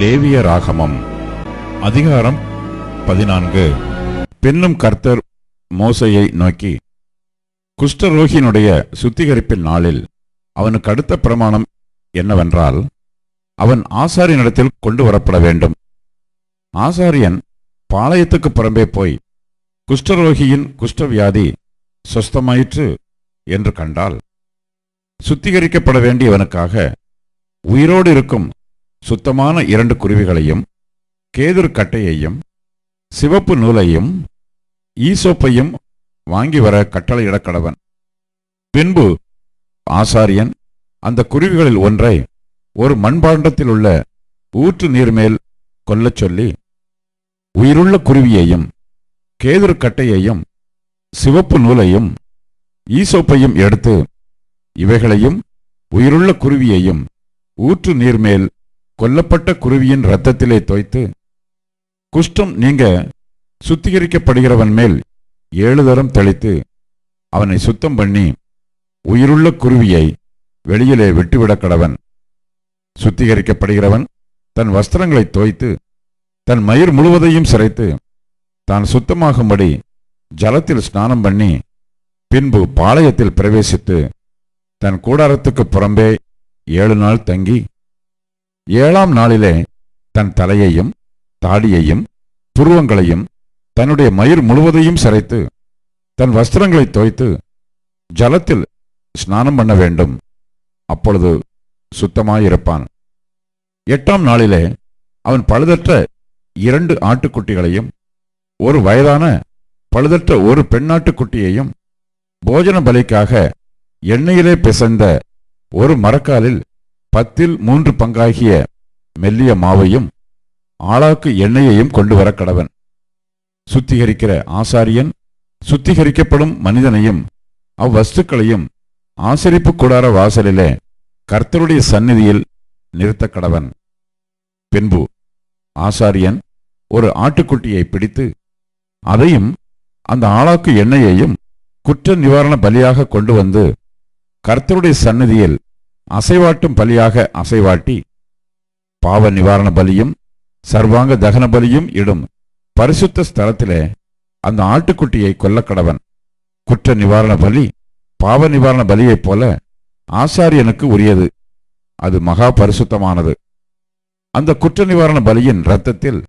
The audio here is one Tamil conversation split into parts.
லேவிய ராகமம் அதிகாரம் பதினான்கு. பின்னும் கர்த்தர் மோசையை நோக்கி குஷ்டரோகியினுடைய சுத்திகரிப்பின் நாளில் அவனுக்கு அடுத்த பிரமாணம் என்னவென்றால் அவன் ஆசாரியனிடத்தில் கொண்டு வரப்பட வேண்டும். ஆசாரியன் பாளையத்துக்கு புறம்பே போய் குஷ்டரோகியின் குஷ்டவியாதி சொஸ்தமாயிற்று என்று கண்டால் சுத்திகரிக்கப்பட வேண்டியவனுக்காக உயிரோடு இருக்கும் சுத்தமான இரண்டு குருவிகளையும் கேதுர் கட்டையையும் சிவப்பு நூலையும் ஈசோப்பையும் வாங்கி வர கட்டளையிடக் கடவன் பின்பு ஆசாரியன் அந்த குருவிகளில் ஒன்றை ஒரு மண்பாண்டத்தில் உள்ள ஊற்று நீர்மேல் கொல்லச் சொல்லி உயிருள்ள குருவியையும் கேதுருக்கட்டையையும் சிவப்பு நூலையும் ஈசோப்பையும் எடுத்து இவைகளையும் உயிருள்ள குருவியையும் ஊற்று நீர்மேல் கொல்லப்பட்ட குருவியின் இரத்தத்திலே தோய்த்து குஷ்டம் நீங்க சுத்திகரிக்கப்படுகிறவன் மேல் ஏழு தரம் தெளித்து அவனை சுத்தம் பண்ணி உயிருள்ள குருவியை வெளியிலே விட்டுவிடக் கடவன் சுத்திகரிக்கப்படுகிறவன் தன் வஸ்திரங்களை தோய்த்து தன் மயிர் முழுவதையும் சிரைத்து தான் சுத்தமாகும்படி ஜலத்தில் ஸ்நானம் பண்ணி பின்பு பாளையத்தில் பிரவேசித்து தன் கூடாரத்துக்கு புறம்பே ஏழு நாள் தங்கி ஏழாம் நாளிலே தன் தலையையும் தாடியையும் புருவங்களையும் தன்னுடைய மயிர் முழுவதையும் சிரைத்து தன் வஸ்திரங்களை தோய்த்து ஜலத்தில் ஸ்நானம் பண்ண வேண்டும். அப்பொழுது சுத்தமாயிருப்பான். எட்டாம் நாளிலே அவன் பழுதற்ற இரண்டு ஆட்டுக்குட்டிகளையும் ஒரு வயதான பழுதற்ற ஒரு பெண்ணாட்டுக்குட்டியையும் போஜன பலிக்காக எண்ணெயிலே பிசைந்த ஒரு மரக்காலில் பத்தில் மூன்று பங்காகிய மெல்லிய மாவையும் ஆளாக்கு எண்ணெயையும் கொண்டு வர கடவன். சுத்திகரிக்கிற ஆசாரியன் சுத்திகரிக்கப்படும் மனிதனையும் அவ்வஸ்துக்களையும் ஆசரிப்பு கூடார வாசலிலே கர்த்தருடைய சந்நிதியில் நிறுத்த கடவன். பின்பு ஆசாரியன் ஒரு ஆட்டுக்குட்டியை பிடித்து அதையும் அந்த ஆளாக்கு எண்ணெயையும் குற்ற நிவாரண பலியாக கொண்டு வந்து கர்த்தருடைய சந்நிதியில் அசைவாட்டும் பலியாக அசைவாட்டி பாவ நிவாரண பலியும் சர்வாங்க தகன பலியும் இடும். பரிசுத்த ஸ்தலத்திலே அந்த ஆட்டுக்குட்டியை கொல்லக்கடவன். குற்ற நிவாரண பலி பாவ நிவாரண பலியைப் போல ஆசாரியனுக்கு உரியது. அது மகா பரிசுத்தமானது. அந்த குற்ற நிவாரண பலியின் இரத்தத்தில்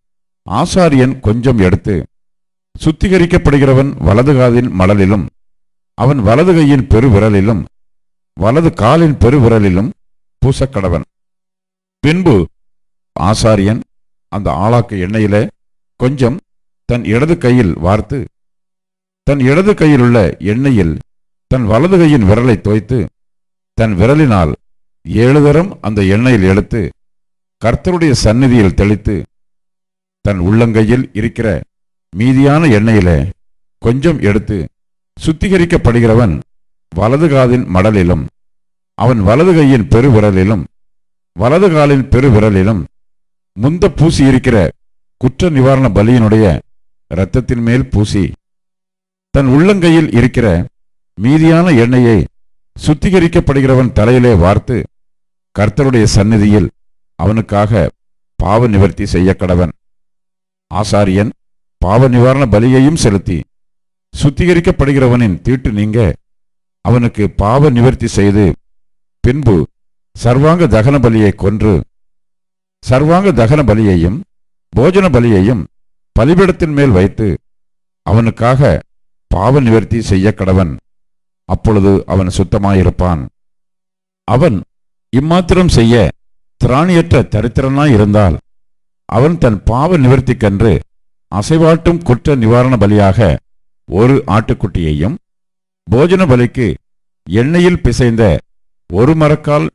ஆசாரியன் கொஞ்சம் எடுத்து சுத்திகரிக்கப்படுகிறவன் வலது காதின் மடலிலும் அவன் வலது கையின் பெருவிரலிலும் வலது காலின் பெருவிரலிலும் பூசக்கடவன். பின்பு ஆசாரியன் அந்த ஆளாக்கு எண்ணெயிலே கொஞ்சம் தன் இடது கையில் வார்த்து தன் இடது கையில் உள்ள எண்ணெயில் தன் வலது கையின் விரலை தோய்த்து தன் விரலினால் ஏழு தரம் அந்த எண்ணெயில் எடுத்து கர்த்தருடைய சந்நிதியில் தெளித்து தன் உள்ளங்கையில் இருக்கிற மீதியான எண்ணெயில கொஞ்சம் எடுத்து சுத்திகரிக்கப்படுகிறவன் வலது காதின் மடலிலும் அவன் வலது கையின் பெருவிரலிலும் வலது காலின் பெருவிரலிலும் முந்த பூசி இருக்கிற குற்ற நிவாரண பலியினுடைய இரத்தத்தின் மேல் பூசி தன் உள்ளங்கையில் இருக்கிற மீதியான எண்ணெயை சுத்திகரிக்கப்படுகிறவன் தலையிலே வார்த்து கர்த்தருடைய சந்நிதியில் அவனுக்காக பாவ நிவர்த்தி செய்ய கடவன் ஆசாரியன் பாவ நிவாரண பலியையும் செலுத்தி. சுத்திகரிக்கப்படுகிறவனின் தீட்டு நீங்க. அவனுக்கு பாவ நிவர்த்தி செய்து பின்பு சர்வாங்க தகன பலியை கொன்று. சர்வாங்க தகன பலியையும் போஜன பலியையும் பலிபிடத்தின் மேல் வைத்து அவனுக்காக பாவ நிவர்த்தி செய்ய கடவன் அப்பொழுது அவன் சுத்தமாயிருப்பான். அவன் இம்மாத்திரம் செய்ய திராணியற்ற தரித்திரனாய் இருந்தால் அவன் தன் பாவ நிவர்த்திக்கன்று அசைவாட்டும் குற்ற நிவாரண பலியாக ஒரு ஆட்டுக்குட்டியையும் போஜன பலிக்கு எண்ணெயில் பிசைந்த ஒரு மரக்கால்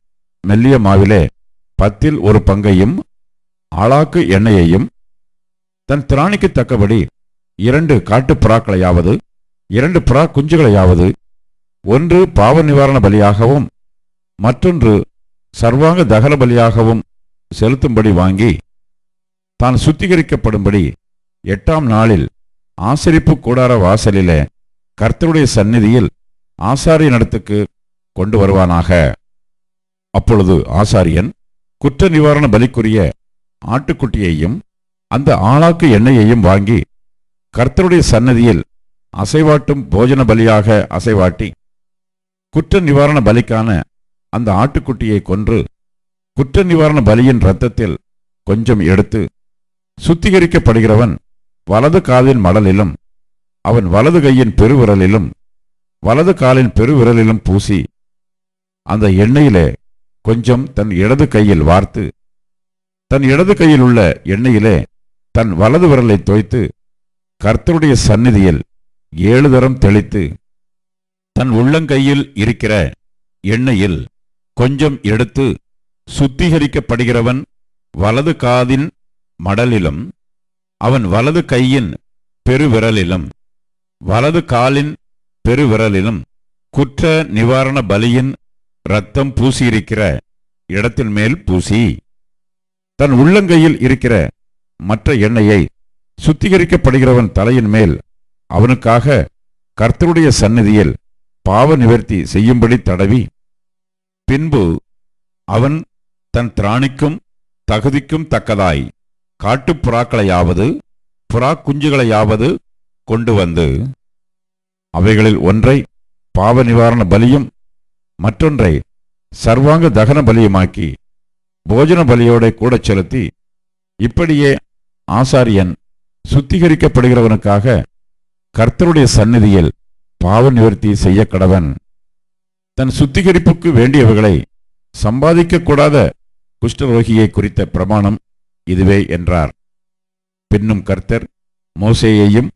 மெல்லிய மாவிலே பத்தில் ஒரு பங்கையும் ஆளாக்கு எண்ணெயையும் தன் திராணிக்கு தக்கபடி இரண்டு காட்டுப் புறாக்களையாவது இரண்டு புறா குஞ்சுகளையாவது ஒன்று பாவ நிவாரண பலியாகவும் மற்றொன்று சர்வாங்க தகன பலியாகவும் செலுத்தும்படி வாங்கி தான் சுத்திகரிக்கப்படும்படி எட்டாம் நாளில் ஆசரிப்பு கூடார வாசலில கர்த்தருடைய சந்நிதியில் ஆசாரியனிடத்துக்கு கொண்டு வருவானாக. அப்பொழுது ஆசாரியன் குற்ற நிவாரண பலிக்குரிய ஆட்டுக்குட்டியையும் அந்த ஆளாக்கு எண்ணெயையும் வாங்கி கர்த்தருடைய சன்னதியில் அசைவாட்டும் போஜன பலியாக அசைவாட்டி குற்ற நிவாரண பலிக்கான அந்த ஆட்டுக்குட்டியை கொன்று குற்ற நிவாரண பலியின் இரத்தத்தில் கொஞ்சம் எடுத்து சுத்திகரிக்கப்படுகிறவன் வலது காலின் மடலிலும் அவன் வலது கையின் பெருவிரலிலும் வலது காலின் பெருவிரலிலும் பூசி அந்த எண்ணெயிலே கொஞ்சம் தன் இடது கையில் வார்த்து தன் இடது கையில் உள்ள எண்ணெயிலே தன் வலது விரலை தோய்த்து கர்த்தருடைய சந்நிதியில் ஏழு தரம் தெளித்து தன் உள்ளங்கையில் இருக்கிற எண்ணெயில் கொஞ்சம் எடுத்து சுத்திகரிக்கப்படுகிறவன் வலது காதின் மடலிலும் அவன் வலது கையின் பெருவிரலிலும் வலது காலின் பெருவிரலிலும் குற்ற நிவாரண பலியின் இரத்தம் பூசியிருக்கிற இடத்தின் மேல் பூசி தன் உள்ளங்கையில் இருக்கிற மற்ற எண்ணெயை சுத்திகரிக்கப்படுகிறவன் தலையின் மேல் அவனுக்காக கர்த்தருடைய சந்நிதியில் பாவ நிவர்த்தி செய்யும்படி தடவி பின்பு அவன் தன் திராணிக்கும் தகுதிக்கும் தக்கதாய் காட்டுப் புறாக்களையாவது புறா குஞ்சுகளையாவது கொண்டு வந்து அவைகளில் ஒன்றை பாவ நிவாரண பலியும் மற்றொன்றை சர்வாங்க தகன பலியுமாக்கி போஜன பலியோட கூட செலுத்தி இப்படியே ஆசாரியன் சுத்திகரிக்கப்படுகிறவனுக்காக கர்த்தருடைய சந்நிதியில் பாவ நிவர்த்தி செய்ய கடவன் தன் சுத்திகரிப்புக்கு வேண்டியவர்களை சம்பாதிக்கக்கூடாத குஷ்டரோகியை குறித்த பிரமாணம் இதுவே என்றார். பின்னும் கர்த்தர் மோசேயையும்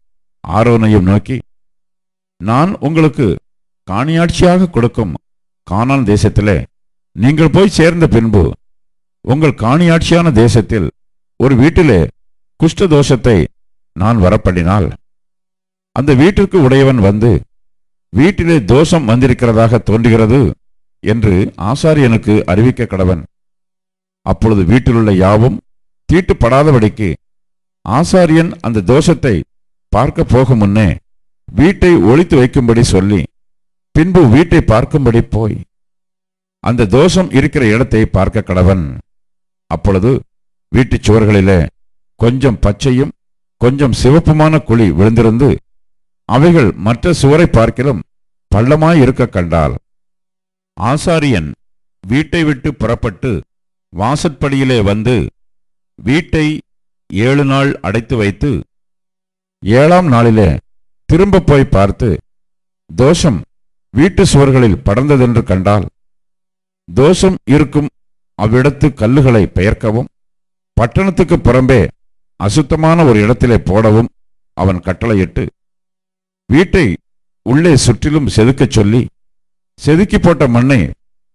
ஆரோனையும் நோக்கி நான் உங்களுக்கு காணியாட்சியாக கொடுக்கும் கானான் தேசத்திலே நீங்கள் போய் சேர்ந்த பின்பு உங்கள் காணியாட்சியான தேசத்தில் ஒரு வீட்டிலே குஷ்ட தோஷத்தை நான் வரப்படினால் அந்த வீட்டிற்கு உடையவன் வந்து வீட்டிலே தோஷம் வந்திருக்கிறதாக தோன்றுகிறது என்று ஆசாரியனுக்கு அறிவிக்க கடவன். அப்பொழுது வீட்டிலுள்ள யாவும் தீட்டுப்படாதபடிக்கு ஆசாரியன் அந்த தோஷத்தை பார்க்க போகும் முன்னே வீட்டை ஒழித்து வைக்கும்படி சொல்லி பின்பு வீட்டை பார்க்கும்படி போய் அந்த தோஷம் இருக்கிற இடத்தை பார்க்க கடவன். அப்பொழுது வீட்டுச் சுவர்களிலே கொஞ்சம் பச்சையும் கொஞ்சம் சிவப்புமான குழி விழுந்திருந்து அவைகள் மற்ற சுவரை பார்க்கிலும் பள்ளமாய் இருக்க கண்டால் ஆசாரியன் வீட்டை விட்டு புறப்பட்டு வாசற்படியிலே வந்து வீட்டை ஏழு நாள் அடைத்து வைத்து ஏழாம் நாளிலே திரும்ப போய் பார்த்து தோஷம் வீட்டு சுவர்களில் படர்ந்ததென்று கண்டால் தோஷம் இருக்கும் அவ்விடத்து கல்லுகளை பெயர்க்கவும் பட்டணத்துக்கு புறம்பே அசுத்தமான ஒரு இடத்திலே போடவும் அவன் கட்டளையிட்டு வீட்டை உள்ளே சுற்றிலும் செதுக்கச் சொல்லி செதுக்கி போட்ட மண்ணை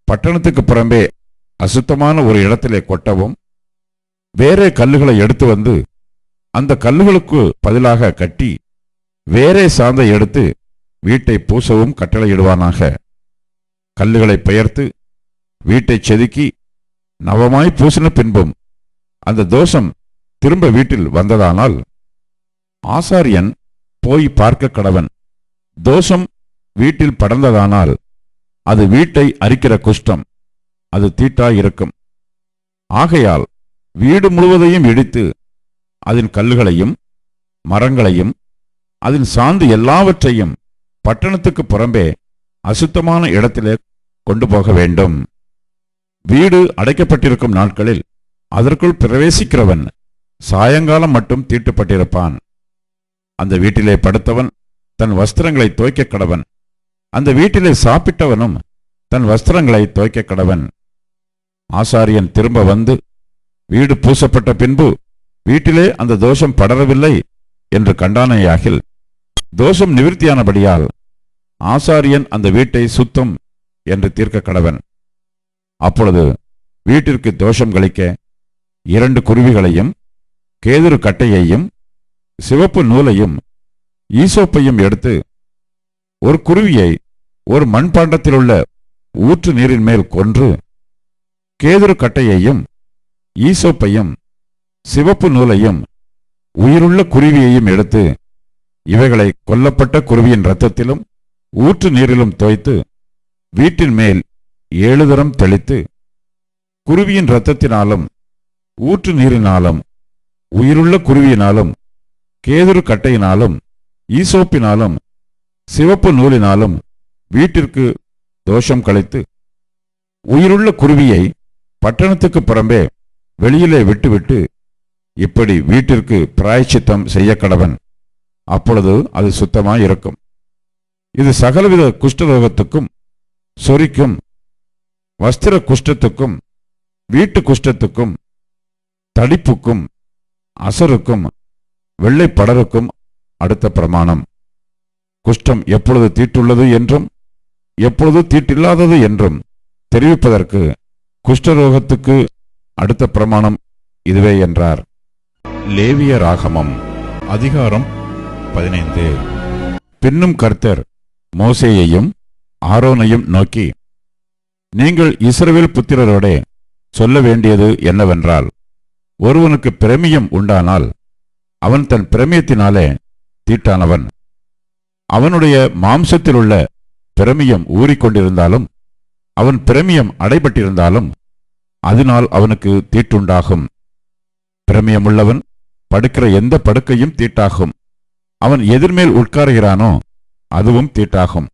பட்டணத்துக்கு புறம்பே அசுத்தமான ஒரு இடத்திலே கொட்டவும் வேறே கல்லுகளை எடுத்து வந்து அந்த கல்லுகளுக்கு பதிலாக கட்டி வேறே சாந்தை எடுத்து வீட்டை பூசவும் கட்டளையிடுவானாக. கல்லுகளை பெயர்த்து வீட்டை செதுக்கி நவமாய் பூசின பின்பும் அந்த தோஷம் திரும்ப வீட்டில் வந்ததானால் ஆசாரியன் போய் பார்க்க கடவன். தோஷம் வீட்டில் படர்ந்ததானால் அது வீட்டை அரிக்கிற குஷ்டம். அது தீட்டாயிருக்கும் ஆகையால் வீடு முழுவதையும் இடித்து அதன் கல்லுகளையும் மரங்களையும் அதன் சாந்து எல்லாவற்றையும் பட்டணத்துக்கு புறம்பே அசுத்தமான இடத்திலே கொண்டு போக வேண்டும். வீடு அடைக்கப்பட்டிருக்கும் நாட்களில் அதற்குள் பிரவேசிக்கிறவன் சாயங்காலம் மட்டும் தீட்டுப்பட்டிருப்பான். அந்த வீட்டிலே படுத்தவன் தன் வஸ்திரங்களை துவைக்க கடவன். அந்த வீட்டிலே சாப்பிட்டவனும் தன் வஸ்திரங்களை துவைக்க கடவன். ஆசாரியன் திரும்ப வந்து வீடு பூசப்பட்ட பின்பு வீட்டிலே அந்த தோஷம் படரவில்லை என்று கண்டானையாகில் தோஷம் நிவிற்த்தியானபடியால் ஆசாரியன் அந்த வீட்டை சுத்தம் என்று தீர்க்க கடவன். அப்பொழுது வீட்டிற்கு தோஷம் கழிக்க இரண்டு குருவிகளையும் கேதுரு கட்டையையும் சிவப்பு நூலையும் ஈசோப்பையும் எடுத்து ஒரு குருவியை ஒரு மண்பாண்டத்திலுள்ள ஊற்று நீரின் மேல் கொன்று கேதுரு கட்டையையும் ஈசோப்பையும் சிவப்பு நூலையும் உயிருள்ள குருவியையும் எடுத்து இவைகளை கொல்லப்பட்ட குருவியின் இரத்தத்திலும் ஊற்று நீரிலும் தோய்த்து வீட்டின் மேல் ஏழு தரம் தெளித்து குருவியின் இரத்தத்தினாலும் ஊற்று நீரினாலும் உயிருள்ள குருவியினாலும் கேதுரு கட்டையினாலும் ஈசோப்பினாலும் சிவப்பு நூலினாலும் வீட்டிற்கு தோஷம் கழித்து உயிருள்ள குருவியை பட்டணத்துக்கு புறம்பே வெளியிலே விட்டுவிட்டு இப்படி வீட்டிற்கு பிராயச்சித்தம் செய்ய கடவன் அப்பொழுது அது சுத்தமாய் இருக்கும் இது சகலவித குஷ்டரோகத்துக்கும் சொறிக்கும் வஸ்திர குஷ்டத்துக்கும் வீட்டு குஷ்டத்துக்கும் தடிப்புக்கும் அசருக்கும் வெள்ளை படருக்கும் அடுத்த பிரமாணம். குஷ்டம் எப்பொழுது தீட்டுள்ளது என்றும் எப்பொழுது தீட்டில்லாதது என்றும் தெரிவிப்பதற்கு குஷ்டரோகத்துக்கு அடுத்த பிரமாணம் இதுவே என்றார். லேவிய ராகமம் அதிகாரம் பதினைந்து. பின்னும் கர்த்தர் மோசேயையும் ஆரோனையும் நோக்கி நீங்கள் இஸ்ரவேல் புத்திரரோடே சொல்ல வேண்டியது என்னவென்றால் ஒருவனுக்கு பிரமியம் உண்டானால் அவன் தன் பிரமியத்தினாலே தீட்டானவன். அவனுடைய மாம்சத்திலுள்ள பிரமியம் ஊறிக்கொண்டிருந்தாலும் அவன் பிரமியம் அடைபட்டிருந்தாலும் அதனால் அவனுக்கு தீட்டுண்டாகும். பிரமியமுள்ளவன் படுக்கிற எந்த படுக்கையும் தீட்டாகும். அவன் எதிர்மேல் உட்காருகிறானோ அதுவும் தீட்டாகும்.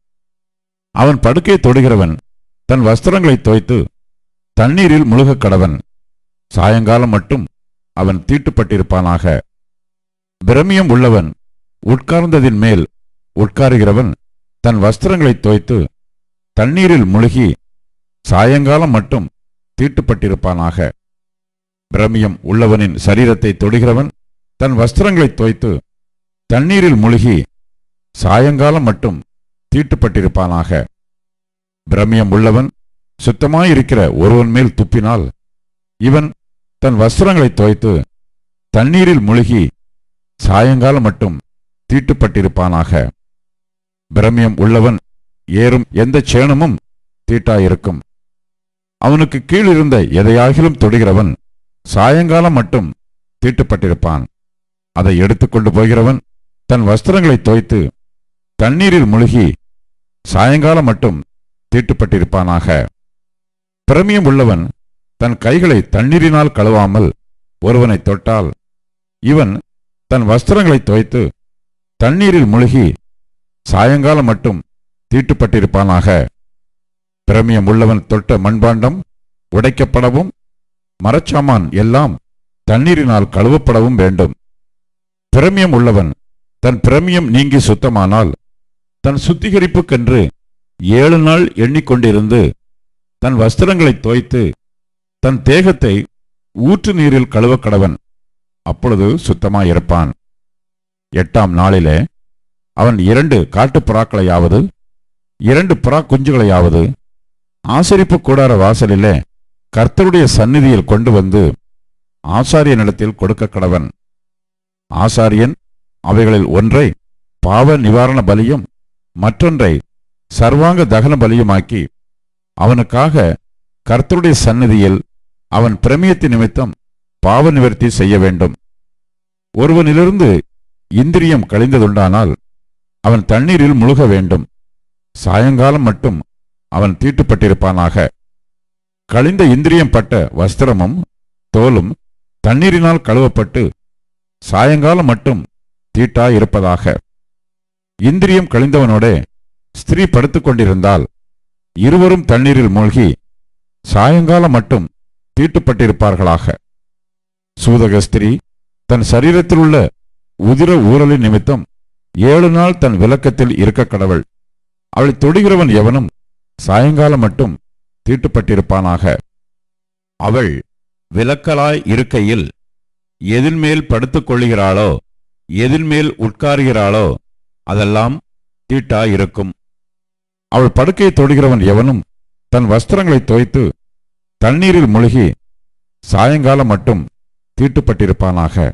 அவன் படுக்கை தொடுகிறவன் தன் வஸ்திரங்களை தோய்த்து தண்ணீரில் முழுகக் கடவன் சாயங்காலம் மட்டும் அவன் தீட்டுப்பட்டிருப்பானாக. பிரமியம் உள்ளவன் உட்கார்ந்ததின் மேல் உட்காருகிறவன் தன் வஸ்திரங்களை தோய்த்து தண்ணீரில் முழுகி சாயங்காலம் மட்டும் தீட்டுப்பட்டிருப்பானாக. பிரமியம் உள்ளவனின் சரீரத்தை தொடுகிறவன் தன் வஸ்திரங்களை தோய்த்து தண்ணீரில் முழுகி சாயங்காலம் மட்டும் தீட்டுப்பட்டிருப்பானாக. பிரமியம் உள்ளவன் சுத்தமாயிருக்கிற ஒருவன் மேல் துப்பினால் இவன் தன் வஸ்திரங்களை தோய்த்து தண்ணீரில் முழுகி சாயங்காலம் மட்டும் தீட்டுப்பட்டிருப்பானாக. பிரமியம் உள்ளவன் ஏறும் எந்த சேணமும் தீட்டாயிருக்கும். அவனுக்கு கீழிருந்த எதையாகிலும் தொடுகிறவன் சாயங்காலம் மட்டும் தீட்டுப்பட்டிருப்பான். அதை எடுத்துக்கொண்டு போகிறவன் தன் வஸ்திரங்களை தோய்த்து தண்ணீரில் முழுகி சாயங்காலம் மட்டும் தீட்டுப்பட்டிருப்பானாக. பிரமியம் உள்ளவன் தன் கைகளை தண்ணீரினால் கழுவாமல் ஒருவனை தொட்டால் இவன் தன் வஸ்திரங்களை துவைத்து தண்ணீரில் முழுகி சாயங்காலம் மட்டும் தீட்டுப்பட்டிருப்பானாக. பிரமியம் உள்ளவன் தொட்ட மண்பாண்டம் உடைக்கப்படவும் மரச்சாமான் எல்லாம் தண்ணீரினால் கழுவப்படவும் வேண்டும். பிரமியம் உள்ளவன் தன் பிரமியம் நீங்கி சுத்தமானால் தன் சுத்திகரிப்புக்கென்று ஏழு நாள் எண்ணிக்கொண்டிருந்து தன் வஸ்திரங்களை தோய்த்து தன் தேகத்தை ஊற்று நீரில் கழுவக்கடவன். அப்பொழுது அப்பொழுது சுத்தமாயிருப்பான் எட்டாம் நாளிலே அவன் இரண்டு காட்டு புறாக்களையாவது இரண்டு புறா குஞ்சுகளையாவது ஆசரிப்பு கூடார வாசலிலே கர்த்தருடைய சந்நிதியில் கொண்டு வந்து ஆசாரியனிடத்தில் கொடுக்க கடவன். ஆசாரியன் அவைகளில் ஒன்றை பாவ நிவாரண பலியும் மற்றொன்றை சர்வாங்க தகன பலியுமாக்கி அவனுக்காக கர்த்தருடைய சந்நிதியில் அவன் பிரமியத்து நிமித்தம் பாவ நிவர்த்தி செய்ய வேண்டும். ஒருவனிலிருந்து இந்திரியம் கழிந்ததுண்டானால் அவன் தண்ணீரில் முழுக வேண்டும். சாயங்காலம் மட்டும் அவன் தீட்டுப்பட்டிருப்பானாக. கழிந்த இந்திரியம் பட்ட வஸ்திரமும் தோலும் தண்ணீரினால் கழுவப்பட்டு சாயங்காலம் மட்டும் தீட்டாயிருப்பதாக. இந்திரியம் கழிந்தவனோடே ஸ்திரீ படுத்துக்கொண்டிருந்தால் இருவரும் தண்ணீரில் மூழ்கி சாயங்காலம் மட்டும் தீட்டுப்பட்டிருப்பார்களாக. சூதக ஸ்திரீ தன் சரீரத்திலுள்ள உதிர ஊரலின் நிமித்தம் ஏழு நாள் தன் விளக்கத்தில் இருக்க கடவுள். அவளை தொடுகிறவன் எவனும் சாயங்காலம் மட்டும் தீட்டுப்பட்டிருப்பானாக. அவள் விலக்கலாய் இருக்கையில் எதின்மேல் படுத்துக் கொள்ளுகிறாளோ எதின்மேல் உட்காருகிறாளோ அதெல்லாம் தீட்டாயிருக்கும். அவள் படுக்கையை தொடுகிறவன் எவனும் தன் வஸ்திரங்களை தோய்த்து தண்ணீரில் முழுகி சாயங்காலம் மட்டும் தீட்டுப்பட்டிருப்பானாக.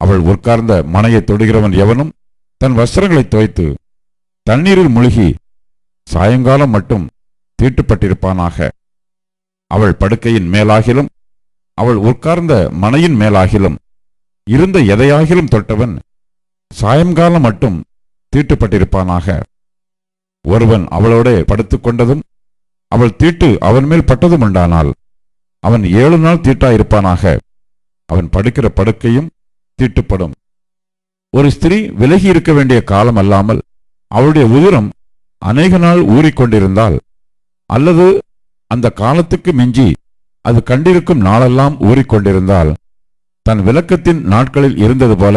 அவள் உட்கார்ந்த மனையை தொடுகிறவன் எவனும் தன் வஸ்திரங்களை துவைத்து தண்ணீரில் முழுகி சாயங்காலம் மட்டும் தீட்டுப்பட்டிருப்பானாக. அவள் படுக்கையின் மேலாகிலும் அவள் உட்கார்ந்த மனையின் மேலாகிலும் இருந்த எதையாகிலும் தொட்டவன் சாயங்காலம் மட்டும் தீட்டுப்பட்டிருப்பானாக. ஒருவன் அவளோட படுத்துக்கொண்டதும் அவள் தீட்டு அவன் மேல் பட்டதும் உண்டானால் அவன் ஏழு நாள் தீட்டாயிருப்பானாக. அவன் படுக்கிற படுக்கையும் தீட்டுப்படும். ஒரு ஸ்திரீ விலகி இருக்க வேண்டிய காலம் அல்லாமல் அவளுடைய உதிரம் அநேக நாள் ஊறிக்கொண்டிருந்தால் அல்லது அந்த காலத்துக்கு மிஞ்சி அது கண்டிருக்கும் நாளெல்லாம் ஊறிக்கொண்டிருந்தால் தன் விளக்கத்தின் நாட்களில் இருந்தது போல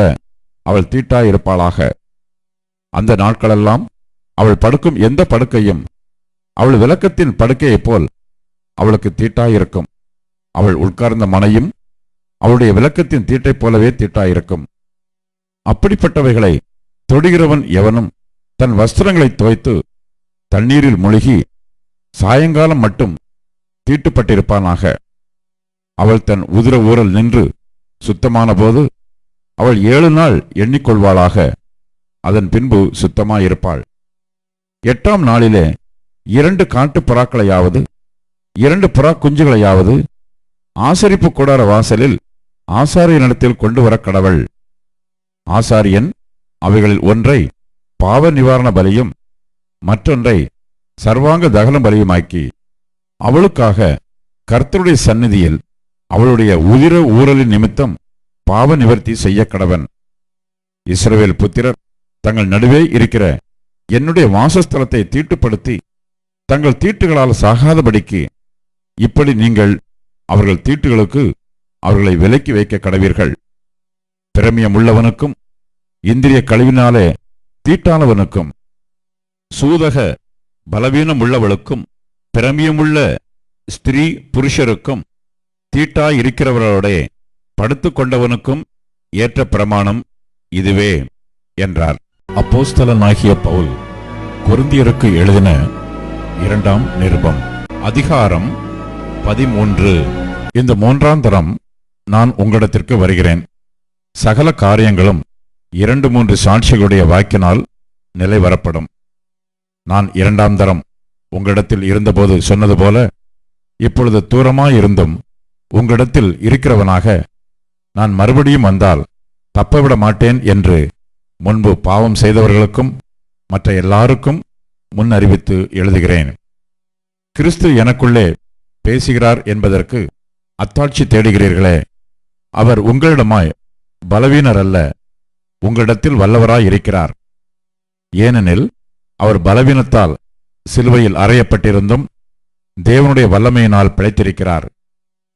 அவள் தீட்டாயிருப்பாளாக. அந்த நாட்களெல்லாம் அவள் படுக்கும் எந்த படுக்கையும் அவள் விளக்கத்தின் படுக்கையைப் போல் அவளுக்கு தீட்டாயிருக்கும். அவள் உட்கார்ந்த மனையும் அவளுடைய விளக்கத்தின் தீட்டைப் போலவே தீட்டாயிருக்கும். அப்படிப்பட்டவைகளை தொடுகிறவன் எவனும் தன் வஸ்திரங்களை துவைத்து தண்ணீரில் முழுகி சாயங்காலம் மட்டும் தீட்டுப்பட்டிருப்பானாக. அவள் தன் உதிர ஊரல் நின்று சுத்தமான போது அவள் ஏழு நாள் எண்ணிக்கொள்வாளாக. அதன் பின்பு சுத்தமாயிருப்பாள். எட்டாம் நாளிலே இரண்டு காட்டுப் புறாக்களையாவது இரண்டு புறா குஞ்சுகளையாவது ஆசரிப்பு கூடார வாசலில் ஆசாரியனிடத்தில் கொண்டு வர கடவள். ஆசாரியன் அவைகளில் ஒன்றை பாவ நிவாரண பலியும் மற்றொன்றை சர்வாங்க தகனம் பலியுமாக்கி அவளுக்காக கர்த்தருடைய சந்நிதியில் அவளுடைய உதிர ஊரலின் நிமித்தம் பாவ நிவர்த்தி செய்ய கடவன். இஸ்ரவேல் புத்திரர் தங்கள் நடுவே இருக்கிற என்னுடைய வாசஸ்தலத்தை தீட்டுப்படுத்தி தங்கள் தீட்டுகளால் சாகாதபடிக்கு இப்படி நீங்கள் அவர்கள் தீட்டுகளுக்கு அவர்களை விலக்கி வைக்க கடவீர்கள். பிரமியம் உள்ளவனுக்கும் இந்திரிய கழிவினாலே தீட்டானவனுக்கும் சூதக பலவீனம் உள்ளவளுக்கும் பிரமியமுள்ள ஸ்திரீ புருஷருக்கும் தீட்டாயிருக்கிறவர்களோடே படுத்துக் கொண்டவனுக்கும் ஏற்ற பிரமாணம் இதுவே என்றார். அப்போஸ்தலனாகிய பவுல் கொருந்தியருக்கு எழுதின இரண்டாம் நிருபம் அதிகாரம் பதிமூன்று. இந்த மூன்றாம் தரம் நான் உங்களிடத்திற்கு வருகிறேன். சகல காரியங்களும் இரண்டு மூன்று சாட்சிகளுடைய வாக்கினால் நிலை வரப்படும் நான் இரண்டாம் தரம் உங்களிடத்தில் இருந்தபோது சொன்னது போல இப்பொழுது தூரமாயிருந்தும் உங்களிடத்தில் இருக்கிறவனாக நான் மறுபடியும் வந்தால் தப்பவிட மாட்டேன் என்று முன்பு பாவம் செய்தவர்களுக்கும் மற்ற எல்லாருக்கும் முன் அறிவித்து எழுதுகிறேன். கிறிஸ்து எனக்குள்ளே பேசுகிறார் என்பதற்கு அத்தாட்சி தேடுகிறீர்களே அவர் உங்களிடமாய் பலவீனர் அல்ல உங்களிடத்தில் வல்லவராய் இருக்கிறார். ஏனெனில் அவர் பலவீனத்தால் சிலுவையில் அறையப்பட்டிருந்தும் தேவனுடைய வல்லமையினால் பிழைத்திருக்கிறார்.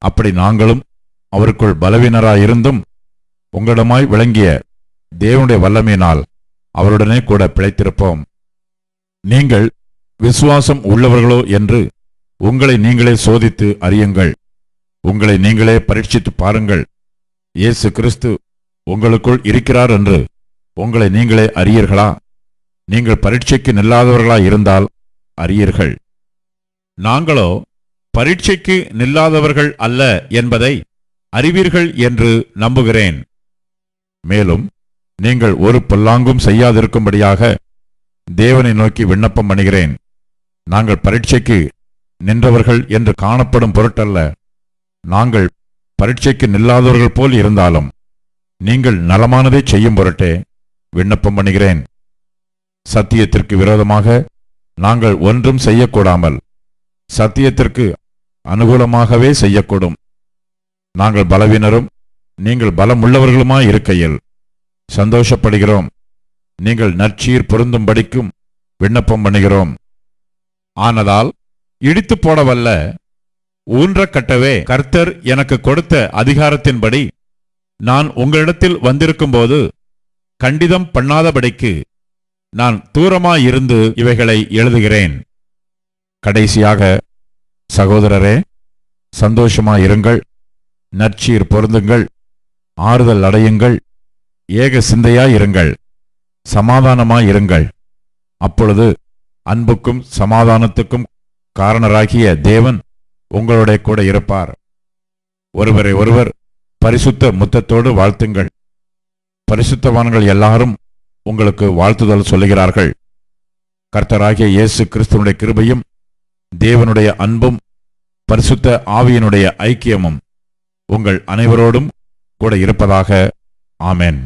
அப்படி நாங்களும் அவருக்குள் பலவீனராயிருந்தும் உங்களிடமாய் விளங்கிய தேவனுடைய வல்லமையினால் அவருடனே கூட பிழைத்திருப்போம். நீங்கள் விசுவாசம் உள்ளவர்களோ என்று உங்களை நீங்களே சோதித்து அறியுங்கள். உங்களை நீங்களே பரீட்சித்து பாருங்கள். இயேசு கிறிஸ்து உங்களுக்குள் இருக்கிறார் என்று உங்களை நீங்களே அறியீர்களா? நீங்கள் பரீட்சைக்கு நில்லாதவர்களா இருந்தால் அறியீர்கள். நாங்களோ பரீட்சைக்கு நில்லாதவர்கள் அல்ல என்பதை அறிவீர்கள் என்று நம்புகிறேன். மேலும் நீங்கள் ஒரு பொல்லாங்கும் செய்யாதிருக்கும்படியாக தேவனை நோக்கி விண்ணப்பம் பண்ணுகிறேன். நாங்கள் பரீட்சைக்கு நின்றவர்கள் என்று காணப்படும் பொருட்டல்ல. நாங்கள் பரீட்சைக்கு நில்லாதவர்கள் போல் இருந்தாலும் நீங்கள் நலமானதை செய்யும் பொருட்டே விண்ணப்பம் பண்ணுகிறேன். சத்தியத்திற்கு விரோதமாக நாங்கள் ஒன்றும் செய்யக்கூடாமல் சத்தியத்திற்கு அனுகூலமாகவே செய்யக்கூடும். நாங்கள் பலவீனரும் நீங்கள் பலமுள்ளவர்களுமாய் இருக்கையில் சந்தோஷப்படுகிறோம். நீங்கள் நற்சீர் பொருந்தும்படிக்கும் விண்ணப்பம் பண்ணுகிறோம். ஆனதால் இடித்து போடவல்ல ஊன்ற கட்டவே கர்த்தர் எனக்கு கொடுத்த அதிகாரத்தின்படி நான் உங்களிடத்தில் வந்திருக்கும்போது கண்டிதம் பண்ணாதபடிக்கு நான் தூரமாயிருந்து இவைகளை எழுதுகிறேன். கடைசியாக சகோதரரே சந்தோஷமாயிருங்கள். நற்சீர் பொருந்துங்கள். ஆறுதல் அடையுங்கள். ஏக சிந்தையாயிருங்கள். சமாதானமாயிருங்கள். அப்பொழுது அன்புக்கும் சமாதானத்துக்கும் காரணராகிய தேவன் உங்களோட கூட இருப்பார். ஒருவரை ஒருவர் பரிசுத்த முத்தத்தோடு வாழ்த்துங்கள். பரிசுத்தவான்கள் எல்லாரும் உங்களுக்கு வாழ்த்துதல் சொல்லுகிறார்கள். கர்த்தராகிய இயேசு கிறிஸ்துவனுடைய கிருபையும் தேவனுடைய அன்பும் பரிசுத்த ஆவியினுடைய ஐக்கியமும் உங்கள் அனைவரோடும் கூட இருப்பதாக. ஆமேன்.